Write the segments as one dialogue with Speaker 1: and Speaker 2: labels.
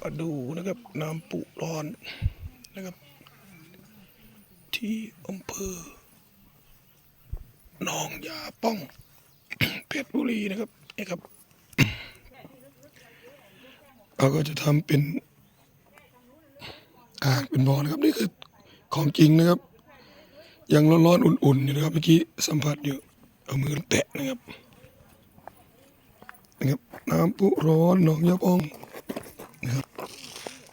Speaker 1: มาดูนะครับน้ำปุร้อนนะครับ ที่อำเภอหนองยาป้องเพชรบุรีนะครับนี่ครับเราก็จะทำเป็นอ่างเป็นบ่อนะครับนี่คือของจริงนะครับ ยังร้อนๆอุ่นๆอยู่นะครับเมื่อกี้สัมผัสอยู่เอามือแตะนะครับนะครับ น้ำปุร้อนหนองยาป้อง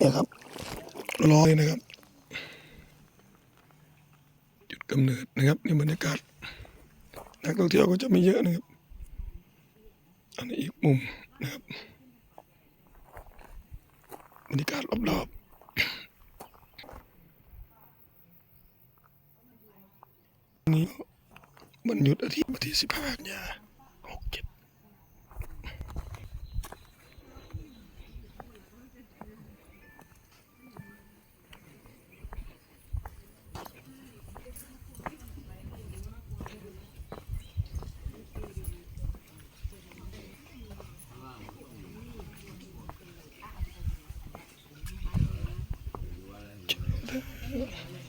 Speaker 1: นี่ยครับร้อเลยนะครับ จุดกำเนิดนะครับนี่บรรยากาศ นักท่องเที่ยวก็จะไม่เยอะนะครับ อันนี้อีกมุมนะครับบรรยากาศรอบๆนี่วันหยุดอาทิตย์วันที่สิบห้ากันยา Okay.